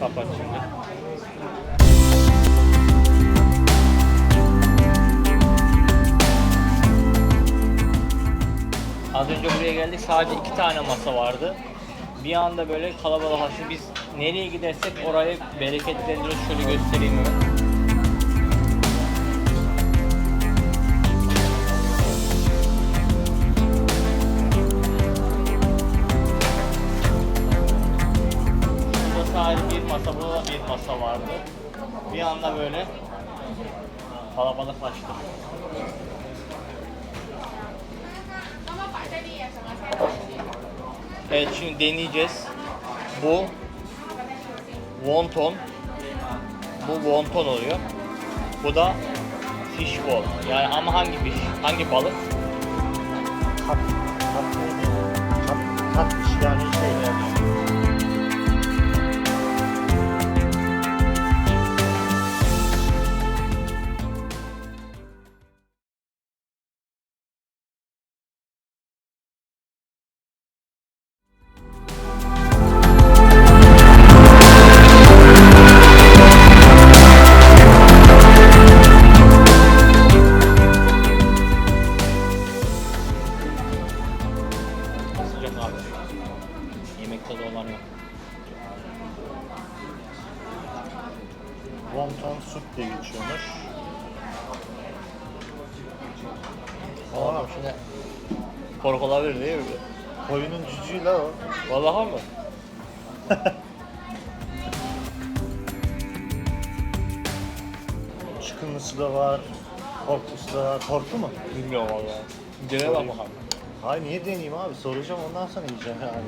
Kapat şimdi. Az önce buraya geldik sadece iki tane masa vardı. Bir anda böyle kalabalıklaştı. Biz nereye gidersek orayı bereketlendiriyoruz. Şöyle göstereyim hemen. Masa, burada da bir masa vardı. Bir anda böyle kalabalıklaştı. Evet şimdi deneyeceğiz. Bu wonton. Bu wonton oluyor. Bu da fish ball. Yani ama hangi fish? Hangi balık? Kat, Wonton soup diye geçiyormuş. Tamam şimdi kork olabilir değil mi? Koyunun cücüğü la o. Vallahi mı? Çıkınlısı da var. Korklusu da var. Korktu mu? Bilmiyorum vallahi. Dene bak bakalım. Hayır niye deneyeyim abi? Soracağım ondan sonra yiyeceğim yani.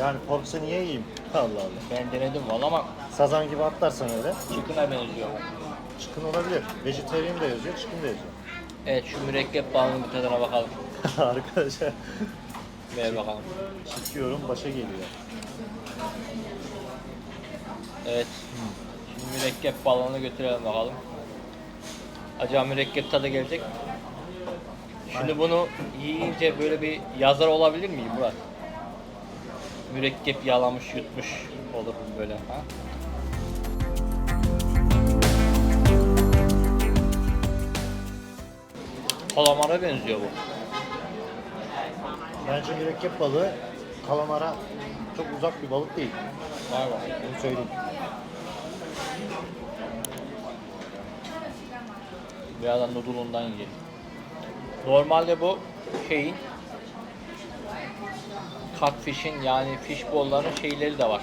Yani korksa niye yiyeyim? Allah Allah. Ben denedim vallahi ama Sazan gibi atlarsan öyle. çıkına benziyor. Çıkın olabilir. Vejetaryen de yazıyor, çıkın da yazıyor. Evet şu mürekkep balının bir tadına bakalım. Arkadaşlar Ver bakalım. çıkıyorum başa geliyor. Evet. Şimdi mürekkep balığını götürelim bakalım. Acaba mürekkep tadı gelecek mi? Şimdi bunu yiyince böyle bir yazar olabilir miyim Murat? Mürekkep yalamış yutmuş olur mu böyle ha? Kalamara benziyor bu. Bence mürekkep balığı kalamara çok uzak bir balık değil. Var var. Bunu söyleyeyim. Birazdan noodle'undan yiyelim. Normalde bu şeyin catfish'in yani fish ball'ların şeyleri de var.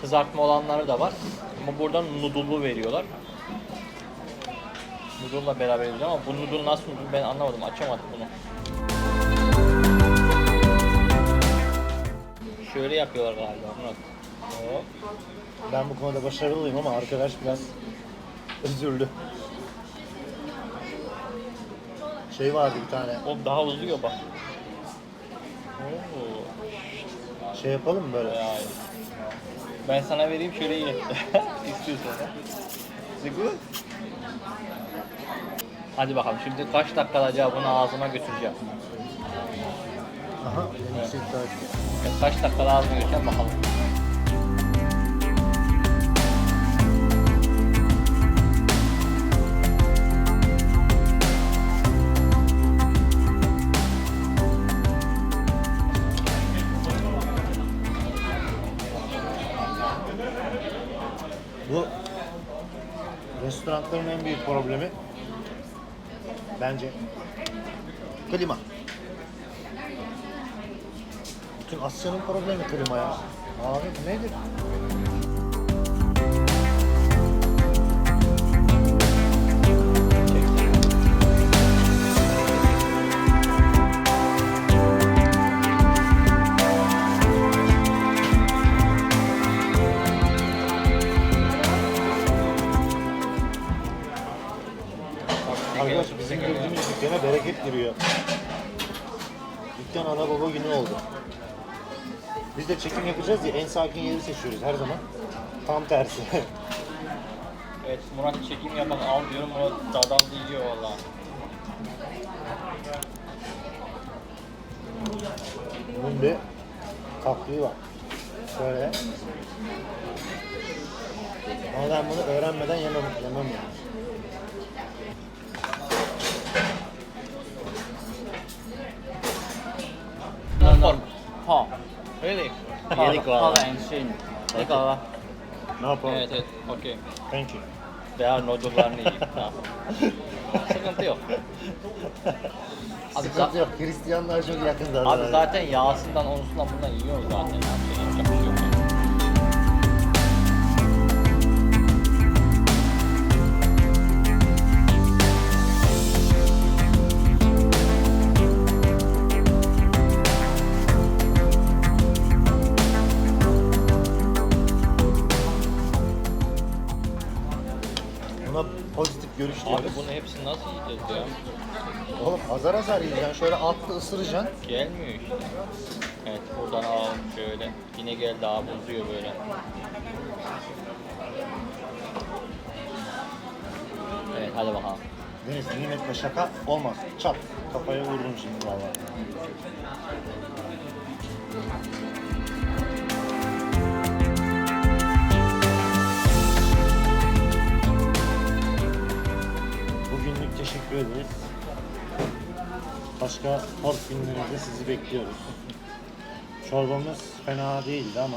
Kızartma olanları da var. Ama buradan noodle'lu veriyorlar. Noodle'la beraber yiyoruz ama bu noodle nasıl noodle ben anlamadım. Açamadım bunu. Şöyle yapıyorlar galiba Murat. Hop. Ben bu konuda başarılıyım ama arkadaş biraz özürlü. Şey vardı bir tane. O daha uzuyor bak. Oo. Şey yapalım mı böyle? İyi. Ben sana vereyim şöyle ye. İstiyorsan. Is it good? Hadi bakalım şimdi kaç dakikada acaba bunu ağzıma götüreceğim. Aha. Benim şey kaç dakikada ağzıma götüreceğim bakalım. Bu restoranların en büyük problemi bence klima. Bütün Asya'nın problemi klima ya. Abi nedir? Arkadaşlar bizim girdiğimiz dükkana bereket giriyor. dükkan ana baba günü oldu. Biz de çekim yapacağız ya en sakin yeri seçiyoruz her zaman. Tam tersi. Evet Murat çekim yapan al diyorum Murat adam diyor valla. Bunun bir kaklığı var. Şöyle. Ama ben bunu öğrenmeden yemem, yemem yani. Yedik Paul valla. and Shin. 那个 No problem. Evet evet okey. Thank you. Veya noodle'larını yiyeyim. Tamam. Sıkıntı yok. Abi Sıkıntı yok. Hristiyanlar çok yakın zaten. Abi zaten yağsından onusundan bundan yiyoruz zaten. Yani. Yapacak bir şey yok. Görüş Abi diyoruz. bunu hepsini nasıl yiyeceğiz ya? Oğlum azar azar yiyeceksin. Şöyle altlı ısıracaksın. Gelmiyor işte. Evet buradan alalım şöyle. Yine geldi abi uzuyor böyle. Evet hadi bakalım. Deniz nimetle şaka olmaz. Çat. Kafaya vurdum şimdi valla. Teşekkür ederiz. Başka park günlerinde sizi bekliyoruz. Çorbamız fena değildi ama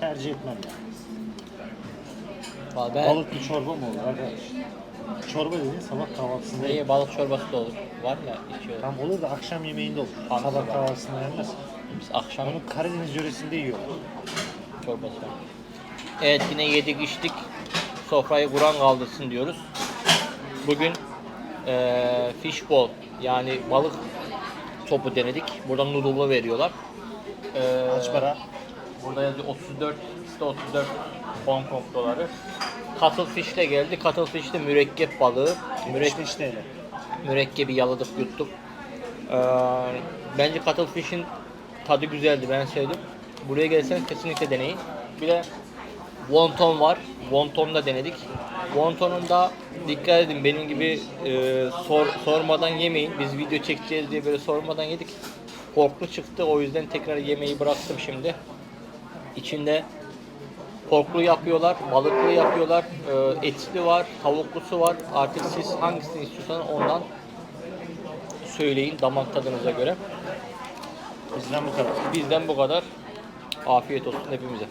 tercih etmem yani. Ben Balıklı çorba mı olur arkadaş? Çorba dediğin sabah kahvaltısında neye balık çorbası da olur. Var mı içiyoruz? Tam olur da akşam yemeğinde olur. Hangisi Sabah var? kahvaltısında yenmez. Biz akşam Onu Karadeniz yöresinde yiyorlar. çorbası. Evet yine yedik içtik. Sofrayı Kur'an kaldırsın diyoruz. Bugün eee fishball yani balık topu denedik. Buradan noodle'ı veriyorlar. Eee, Kaç para? Burada yazıyor 34, işte 34 Hong Kong doları. Cuttlefish ile geldi. Cuttlefish de mürekkep balığı. Mürek, 75 TL. mürekkebi yaladık yuttuk. Ee, bence Cuttlefish'in tadı güzeldi. Ben sevdim. Buraya gelseniz kesinlikle deneyin. Bir de wonton var. Wonton da denedik. Wonton'un da dikkat edin benim gibi e, sor, sormadan yemeyin. Biz video çekeceğiz diye böyle sormadan yedik. Korklu çıktı. O yüzden tekrar yemeği bıraktım şimdi. İçinde porklu yapıyorlar, balıklı yapıyorlar, e, etli var, tavuklusu var. Artık siz hangisini istiyorsanız ondan söyleyin damak tadınıza göre. Bizden bu kadar. Bizden bu kadar. Afiyet olsun hepimize.